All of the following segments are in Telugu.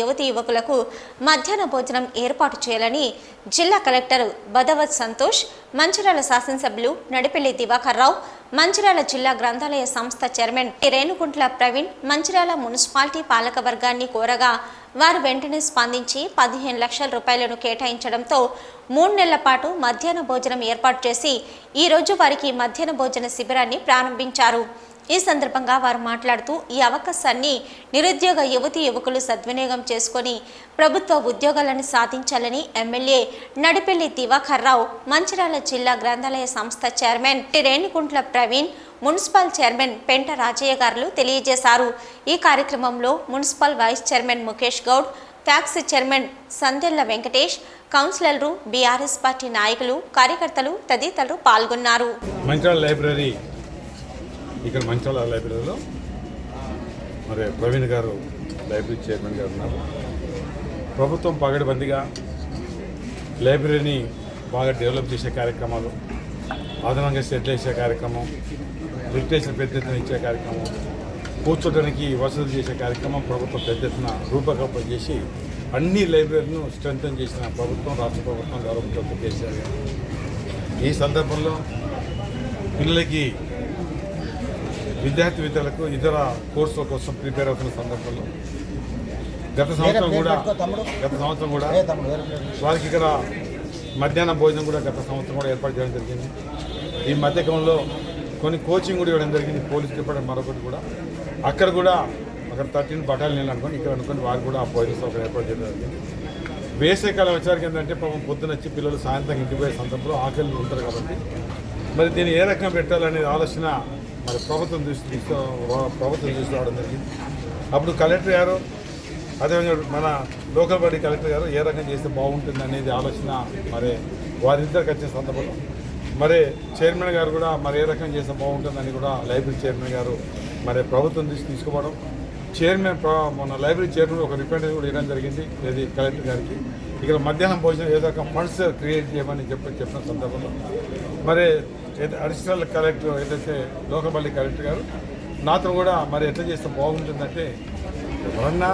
యువతి యువకులకు మధ్యాహ్న భోజనం ఏర్పాటు చేయాలని జిల్లా కలెక్టర్ బదవత్ సంతోష్ మంచిర్యాల శాసనసభ్యులు నడిపెల్లి దివాకర్ రావు మంచిర్యాల జిల్లా గ్రంథాలయ సంస్థ చైర్మన్ రేణుకుంట్ల ప్రవీణ్ మంచిర్యాల మున్సిపాలిటీ పాలక వర్గాన్ని కోరగా వారు వెంటనే స్పందించి పదిహేను లక్షల రూపాయలను కేటాయించడంతో మూడు నెలల పాటు మధ్యాహ్న భోజనం ఏర్పాటు చేసి ఈ రోజు వారికి మధ్యాహ్న భోజన శిబిరాన్ని ప్రారంభించారు. ఈ సందర్భంగా వారు మాట్లాడుతూ ఈ అవకాశాన్ని నిరుద్యోగ యువతి యువకులు సద్వినియోగం చేసుకొని ప్రభుత్వ ఉద్యోగాలను సాధించాలని ఎమ్మెల్యే నడిపెల్లి దివాకర్ రావు మంచిర్యాల జిల్లా గ్రంథాలయ సంస్థ chairman Renikuntla Praveen municipal chairman Penta Rajaiah గారు తెలియజేశారు. ఈ కార్యక్రమంలో municipal vice chairman Mukesh Goud tax chairman Sandella Venkatesh కౌన్సిలర్లు బీఆర్ఎస్ పార్టీ నాయకులు కార్యకర్తలు తదితరులు పాల్గొన్నారు. మంచిర్యాల లైబ్రరీ ఇక్కడ మంచాల లైబ్రరీలో మరి ప్రవీణ్ గారు లైబ్రరీ చైర్మన్ గారు ఉన్నారు. ప్రభుత్వం పగడిబందిగా లైబ్రరీని బాగా డెవలప్ చేసే కార్యక్రమాలు అదనంగా సెటిల్ చేసే కార్యక్రమం లిటరేచర్ పెద్ద ఎత్తున ఇచ్చే కార్యక్రమం కూర్చోడానికి వసతులు చేసే కార్యక్రమం ప్రభుత్వం పెద్ద ఎత్తున రూపకల్పన చేసి అన్ని లైబ్రరీలను స్ట్రెంగ్తన్ చేసిన ప్రభుత్వం రాష్ట్ర ప్రభుత్వం గౌరవ ముఖ్యమంత్రి కేసీఆర్ గారు. ఈ సందర్భంలో పిల్లలకి విద్యార్థి విద్యలకు ఇతర కోర్సుల కోసం ప్రిపేర్ అవుతున్న సందర్భంలో గత సంవత్సరం కూడా గత సంవత్సరం కూడా వారికి ఇక్కడ మధ్యాహ్న భోజనం కూడా గత సంవత్సరం కూడా ఏర్పాటు చేయడం జరిగింది. ఈ మధ్యకాలంలో కొన్ని కోచింగ్ కూడా ఇవ్వడం జరిగింది. పోలీస్ డిపార్ట్మెంట్ మరొకటి కూడా. అక్కడ కూడా అక్కడ థర్టీన్ బటాలియన్లు అనుకోని ఇక్కడ అనుకోని వారు కూడా ఆ భోజన సౌకర్యం ఏర్పాటు చేయడం జరిగింది. వేసవికాలం వచ్చేసరికి ఏంటంటే పాపం పొద్దున వచ్చి పిల్లలు సాయంత్రం ఇంటికి పోయే సందర్భంలో ఆకలి ఉంటారు కాబట్టి. మరి దీన్ని ఏ రకంగా పెట్టాలనే ఆలోచన మరి ప్రభుత్వం దృష్టి తీసుకో ప్రభుత్వం తీసుకురావడం జరిగింది. అప్పుడు కలెక్టర్ గారు అదేవిధంగా మన లోకల్ బాడీ కలెక్టర్ గారు ఏ రకంగా చేస్తే బాగుంటుంది అనేది ఆలోచన మరి వారిద్దరికి వచ్చిన సందర్భంలో. మరి చైర్మన్ గారు కూడా మరి ఏ రకంగా చేస్తే బాగుంటుందని కూడా లైబ్రరీ చైర్మన్ గారు మరి ప్రభుత్వం దృష్టి తీసుకోవడం చైర్మన్ మన లైబ్రరీ చైర్మన్ ఒక రిప్రజెంటేటివ్ కూడా ఇవ్వడం జరిగింది ఇది కలెక్టర్ గారికి. ఇక్కడ మధ్యాహ్నం భోజనం ఏదో ఒక ఫండ్స్ క్రియేట్ చేయమని చెప్పి చెప్పిన సందర్భంలో. మరి అడిషనల్ కలెక్టర్ ఏదైతే లోకపల్లి కలెక్టర్ గారు నాతో కూడా మరి ఎట్లా చేస్తే బాగుంటుందంటే ఎవరన్నా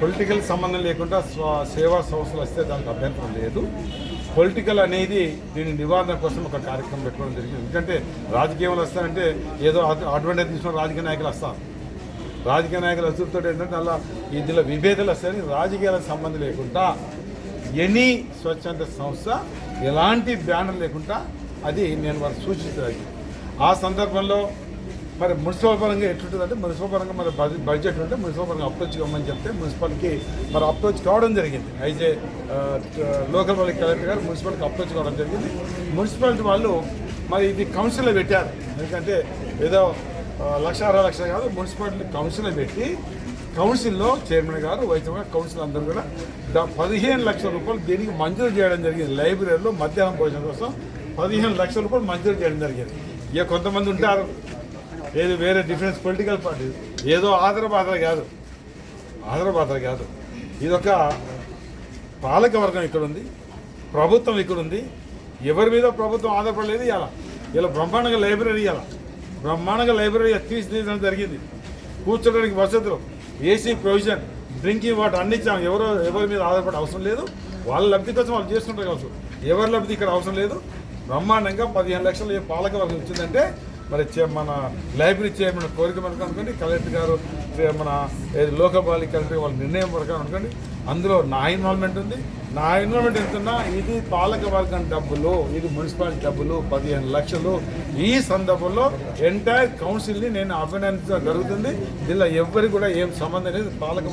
పొలిటికల్ సంబంధం లేకుండా స్వ సేవా సంస్థలు వస్తే దానికి అభ్యంతరం లేదు. పొలిటికల్ అనేది దీని నివారణ కోసం ఒక కార్యక్రమం పెట్టుకోవడం జరిగింది. ఎందుకంటే రాజకీయంలో వస్తారంటే ఏదో అడ్వాంటేజ్ తీసుకున్న రాజకీయ నాయకులు వస్తారు. రాజకీయ నాయకుల అసలుతో ఏంటంటే అలా ఇందులో విభేదాలు వస్తాయని రాజకీయాలకు సంబంధం లేకుండా ఎనీ స్వచ్ఛంద సంస్థ ఎలాంటి బ్యానర్ లేకుండా అది నేను వారికి సూచించదగింది ఆ సందర్భంలో మరి మున్సిపల్ పరంగా ఎట్లుంటుందంటే మున్సిపల్ పరంగా మరి బడ్జెట్ బడ్జెట్ ఉంటే మున్సిపల్ పరంగా అప్రోచ్ కమ్మని చెప్తే మున్సిపల్కి మరి అప్రోచ్ కావడం జరిగింది. అయితే లోకల్ వాళ్ళకి కలెక్టర్ గారు మున్సిపల్కి అప్రోచ్ కావడం జరిగింది. మున్సిపాలిటీ వాళ్ళు మరి ఇది కౌన్సిల్లో పెట్టారు. ఎందుకంటే ఏదో లక్ష అరవై లక్షలు కాదు మున్సిపాలిటీ కౌన్సిల్లో పెట్టి కౌన్సిల్లో చైర్మన్ గారు వైస్ కౌన్సిల్ అందరూ కూడా పదిహేను లక్షల రూపాయలు దీనికి మంజూరు చేయడం జరిగింది. లైబ్రరీలో మధ్యాహ్నం భోజనం కోసం పదిహేను లక్షల రూపాయలు మంజూరు చేయడం జరిగింది. ఇక కొంతమంది ఉంటారు. ఏది వేరే డిఫరెన్స్ పొలిటికల్ పార్టీ. ఏదో ఆదర కాదు. ఆదర కాదు. ఇదొక పాలక వర్గం ఇక్కడ ఉంది. ప్రభుత్వం ఇక్కడ ఉంది. ఎవరి మీద ప్రభుత్వం ఆధారపడలేదు ఇలా ఇలా బ్రహ్మాండంగా లైబ్రరీ ఇలా బ్రహ్మాండంగా లైబ్రరీ తీర్చిదిద్దడం జరిగింది. కూర్చోడానికి వసతులు ఏసీ ప్రొవిజన్ డ్రింకింగ్ వాటర్ అన్ని ఇచ్చాం. ఎవరో ఎవరి మీద ఆధారపడే అవసరం లేదు. వాళ్ళ లబ్ధి కోసం వాళ్ళు చేసుకుంటారు కావచ్చు. ఎవరి లబ్ధి ఇక్కడ అవసరం లేదు. బ్రహ్మాండంగా పదిహేను లక్షలు పాలక వర్గం వచ్చిందంటే మరి చే- మన లైబ్రరీ చైర్మన్ కోరిక మనకు అనుకోండి కలెక్టర్ గారు మన ఏది లోకపాలి కలెక్టర్ వాళ్ళ నిర్ణయం వరకు అనుకోండి అందులో నా ఇన్వాల్వ్మెంట్ ఉంది. నా ఇన్వాల్వ్మెంట్ ఎంతున్నా ఇది పాలక వర్గం డబ్బులు ఇది మున్సిపాలిటీ డబ్బులు పదిహేను లక్షలు. ఈ సందర్భంలో ఎంటైర్ కౌన్సిల్ని నేను అభినందించడం జరుగుతుంది. దీనిలో ఎవ్వరికి కూడా ఏం సంబంధం లేదు. పాలక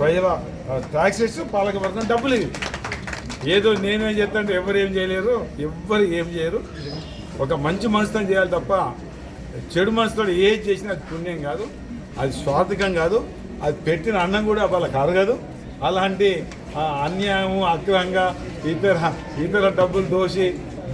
ప్రజల ట్యాక్సెస్ పాలక వర్గం డబ్బులు ఇవి. ఏదో నేనేం చేస్తాంటే ఎవరు ఏం చేయలేరు ఎవ్వరు ఏం చేయరు. ఒక మంచి మనసుతో చేయాలి తప్ప చెడు మనసుతో ఏది చేసినా అది పుణ్యం కాదు అది స్వార్థకం కాదు అది పెట్టిన అన్నం కూడా వాళ్ళకి అరగదు. అలాంటి అన్యాయము అక్రమంగా ఇతర ఇతర డబ్బులు దోషి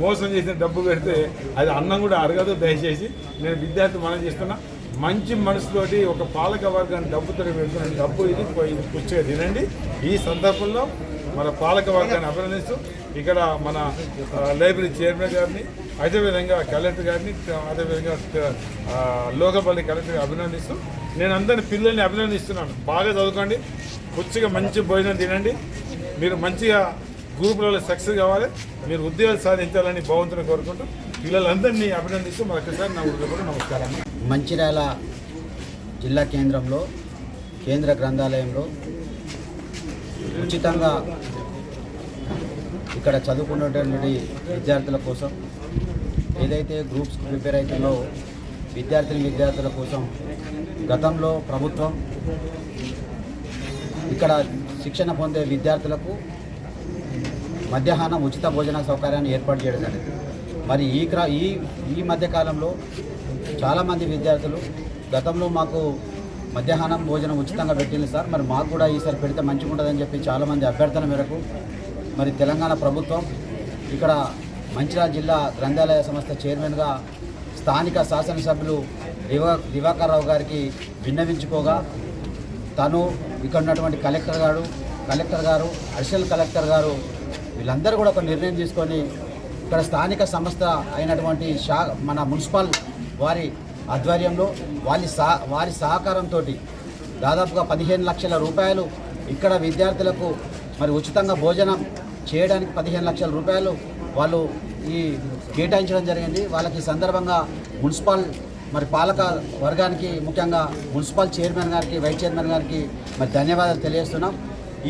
మోసం చేసిన డబ్బు పెడితే అది అన్నం కూడా అరగదు దయచేసి. నేను విద్యార్థి మనం చేస్తున్నా మంచి మనసుతోటి ఒక పాలక వర్గాన్ని డబ్బుతో పెడుతున్న డబ్బు ఇది ఇది పుచ్చగా తినండి. ఈ సందర్భంలో మన పాలక వర్గాన్ని అభినందిస్తూ ఇక్కడ మన లైబ్రరీ చైర్మన్ గారిని అదేవిధంగా కలెక్టర్ గారిని అదేవిధంగా లోకపల్లి కలెక్టర్ అభినందిస్తూ నేను అందరిని పిల్లల్ని అభినందిస్తున్నాను. బాగా చదువుకోండి కొద్దిగా మంచి భోజనం తినండి. మీరు మంచిగా గ్రూపులలో సక్సెస్ కావాలి. మీరు ఉద్యోగాలు సాధించాలని భగవంతుని కోరుకుంటూ పిల్లలందరినీ అభినందిస్తూ మరొకసారి నా ఉద్యోగం నమస్కారం. మంచిర్యాల జిల్లా కేంద్రంలో కేంద్ర గ్రంథాలయంలో ఉచితంగా ఇక్కడ చదువుకున్నటువంటి విద్యార్థుల కోసం ఏదైతే గ్రూప్స్ ప్రిపేర్ అవుతుందో విద్యార్థిని విద్యార్థుల కోసం గతంలో ప్రభుత్వం ఇక్కడ శిక్షణ పొందే విద్యార్థులకు మధ్యాహ్నం ఉచిత భోజన సౌకర్యాన్ని ఏర్పాటు చేయడం జరిగింది. మరి ఈ క్ర ఈ ఈ మధ్యకాలంలో చాలామంది విద్యార్థులు గతంలో మాకు మధ్యాహ్నం భోజనం ఉచితంగా పెట్టింది సార్. మరి మాకు కూడా ఈసారి పెడితే మంచిగా ఉంటుందని చెప్పి చాలామంది అభ్యర్థన మేరకు మరి తెలంగాణ ప్రభుత్వం ఇక్కడ మంచిర్యాల జిల్లా గ్రంథాలయ సంస్థ చైర్మన్గా స్థానిక శాసనసభ్యులు దివా దివాకర్ రావు గారికి విన్నవించుకోగా తను ఇక్కడ ఉన్నటువంటి కలెక్టర్ గారు కలెక్టర్ గారు అడిషనల్ కలెక్టర్ గారు వీళ్ళందరూ కూడా ఒక నిర్ణయం తీసుకొని ఇక్కడ స్థానిక సంస్థ అయినటువంటి షా మన మున్సిపల్ వారి ఆధ్వర్యంలో వారి సహ వారి సహకారంతో దాదాపుగా పదిహేను లక్షల రూపాయలు ఇక్కడ విద్యార్థులకు మరి ఉచితంగా భోజనం చేయడానికి పదిహేను లక్షల రూపాయలు వాళ్ళు ఈ కేటాయించడం జరిగింది. వాళ్ళకి ఈ సందర్భంగా మున్సిపల్ మరి పాలక వర్గానికి ముఖ్యంగా మున్సిపల్ చైర్మన్ గారికి వైస్ చైర్మన్ గారికి మరి ధన్యవాదాలు తెలియజేస్తున్నాం.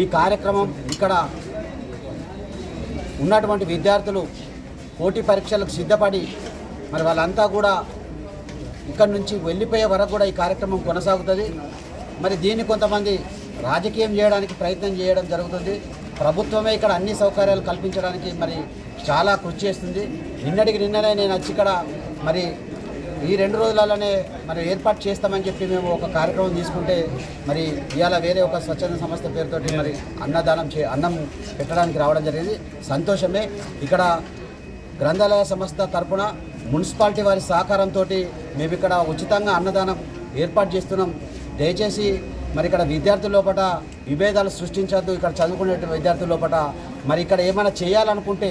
ఈ కార్యక్రమం ఇక్కడ ఉన్నటువంటి విద్యార్థులు పోటీ పరీక్షలకు సిద్ధపడి మరి వాళ్ళంతా కూడా ఇక్కడ నుంచి వెళ్ళిపోయే వరకు కూడా ఈ కార్యక్రమం కొనసాగుతుంది. మరి దీన్ని కొంతమంది రాజకీయం చేయడానికి ప్రయత్నం చేయడం జరుగుతుంది. ప్రభుత్వమే ఇక్కడ అన్ని సౌకర్యాలు కల్పించడానికి మరి చాలా కృషి చేస్తుంది. నిన్నటికి నిన్ననే నేను వచ్చి ఇక్కడ మరి ఈ రెండు రోజులలోనే మరి ఏర్పాటు చేస్తామని చెప్పి మేము ఒక కార్యక్రమం తీసుకుంటే మరి ఇవాళ వేరే ఒక స్వచ్ఛంద సంస్థ పేరుతోటి మరి అన్నదానం చే అన్నం పెట్టడానికి రావడం జరిగింది. సంతోషమే. ఇక్కడ గ్రంథాలయ సంస్థ తరపున మున్సిపాలిటీ వారి సహకారంతో మేము ఇక్కడ ఉచితంగా అన్నదానం ఏర్పాటు చేస్తున్నాం. దయచేసి మరి ఇక్కడ విద్యార్థుల లోపల విభేదాలు సృష్టించద్దు ఇక్కడ చదువుకునే విద్యార్థుల లోపల మరి ఇక్కడ ఏమైనా చేయాలనుకుంటే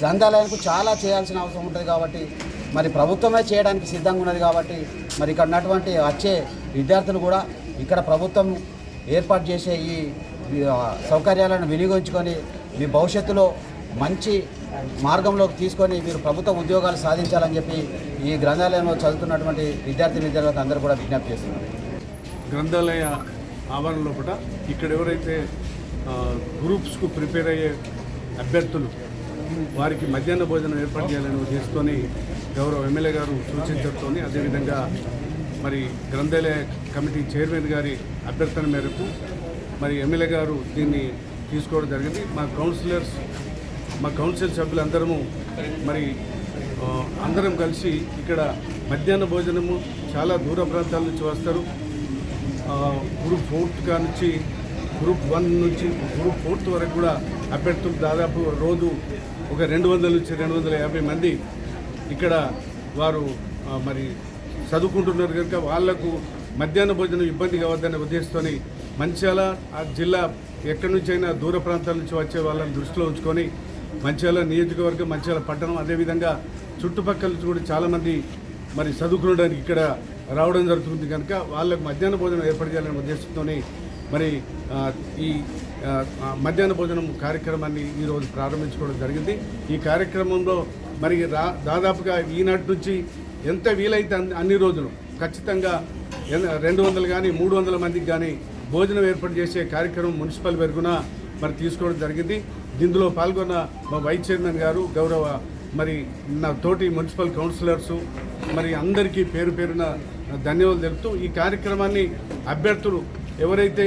గ్రంథాలయానికి చాలా చేయాల్సిన అవసరం ఉంటుంది కాబట్టి మరి ప్రభుత్వమే చేయడానికి సిద్ధంగా ఉన్నది కాబట్టి మరి ఇక్కడ ఉన్నటువంటి వచ్చే విద్యార్థులు కూడా ఇక్కడ ప్రభుత్వం ఏర్పాటు చేసే ఈ సౌకర్యాలను వినియోగించుకొని మీ భవిష్యత్తులో మంచి మార్గంలోకి తీసుకొని మీరు ప్రభుత్వ ఉద్యోగాలు సాధించాలని చెప్పి ఈ గ్రంథాలయంలో చదువుతున్నటువంటి విద్యార్థి విద్యార్థులకు అందరూ కూడా విజ్ఞప్తి చేస్తున్నారు. గ్రంథాలయ ఆవరణ లోపల ఇక్కడ ఎవరైతే గ్రూప్స్కు ప్రిపేర్ అయ్యే అభ్యర్థులు వారికి మధ్యాహ్న భోజనం ఏర్పాటు చేయాలని ఉద్దేశంతోని గౌరవ ఎమ్మెల్యే గారు సూచించడంతో అదేవిధంగా మరి గ్రంథాలయ కమిటీ చైర్మన్ గారి అభ్యర్థన మేరకు మరి ఎమ్మెల్యే గారు దీన్ని తీసుకోవడం జరిగింది. మా కౌన్సిలర్స్ మా కౌన్సిల్ సభ్యులందరము మరి అందరం కలిసి ఇక్కడ మధ్యాహ్న భోజనము చాలా దూర ప్రాంతాల నుంచి వస్తారు. గ్రూప్ ఫోర్త్ కా నుంచి గ్రూప్ వన్ నుంచి గ్రూప్ ఫోర్త్ వరకు కూడా అభ్యర్థులు దాదాపు రోజు ఒక రెండు వందల నుంచి రెండు వందల యాభై మంది ఇక్కడ వారు మరి చదువుకుంటున్నారు కనుక వాళ్ళకు మధ్యాహ్న భోజనం ఇబ్బంది కావద్దనే ఉద్దేశంతో మంచాల ఆ జిల్లా ఎక్కడి నుంచి అయినా దూర ప్రాంతాల నుంచి వచ్చే వాళ్ళని దృష్టిలో ఉంచుకొని మంచాల నియోజకవర్గం మంచాల పట్టణం అదేవిధంగా చుట్టుపక్కల నుంచి కూడా చాలామంది మరి చదువుకోవడానికి ఇక్కడ రావడం జరుగుతుంది కనుక వాళ్ళకు మధ్యాహ్న భోజనం ఏర్పాటు చేయాలనే ఉద్దేశంతోనే మరి ఈ మధ్యాహ్న భోజనం కార్యక్రమాన్ని ఈరోజు ప్రారంభించుకోవడం జరిగింది. ఈ కార్యక్రమంలో మరి రా దాదాపుగా ఈనాటి నుంచి ఎంత వీలైతే అన్ని- రోజులు ఖచ్చితంగా రెండు వందలు కానీ మూడు వందల మందికి కానీ భోజనం ఏర్పాటు చేసే కార్యక్రమం మున్సిపల్ వెరుగున మరి తీసుకోవడం జరిగింది. దీనిలో పాల్గొన్న మా వైస్ చైర్మన్ గారు గౌరవ మరి నా తోటి మున్సిపల్ కౌన్సిలర్సు మరి అందరికీ పేరు పేరున ధన్యవాదాలు తెలుపుతూ ఈ కార్యక్రమాన్ని అభ్యర్థులు ఎవరైతే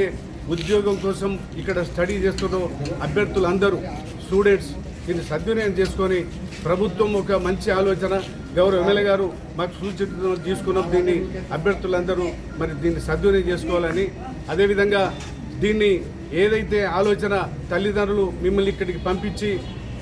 ఉద్యోగం కోసం ఇక్కడ స్టడీ చేస్తుందో అభ్యర్థులు అందరూ స్టూడెంట్స్ దీన్ని సద్వినియోగం చేసుకొని ప్రభుత్వం ఒక మంచి ఆలోచన గౌరవ ఎమ్మెల్యే గారు మాకు సూచన తీసుకున్నాం దీన్ని అభ్యర్థులందరూ మరి దీన్ని సద్వినియోగం చేసుకోవాలని. అదేవిధంగా దీన్ని ఏదైతే ఆలోచన తల్లిదండ్రులు మిమ్మల్ని ఇక్కడికి పంపించి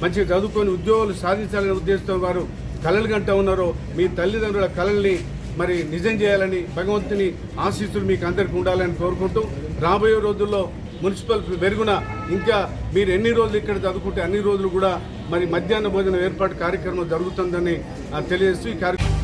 మంచిగా చదువుకొని ఉద్యోగాలు సాధించాలనే ఉద్దేశంతో వారు కళలు గంట ఉన్నారో మీ తల్లిదండ్రుల కళల్ని మరి నిజం చేయాలని భగవంతుని ఆశీస్సులు మీకు అందరికీ ఉండాలని కోరుకుంటూ రాబోయే రోజుల్లో మున్సిపల్ వెరుగున ఇంకా మీరు ఎన్ని రోజులు ఇక్కడ చదువుకుంటే అన్ని రోజులు కూడా మరి మధ్యాహ్న భోజనం ఏర్పాటు కార్యక్రమం జరుగుతుందని తెలియజేస్తూ ఈ కార్యక్రమం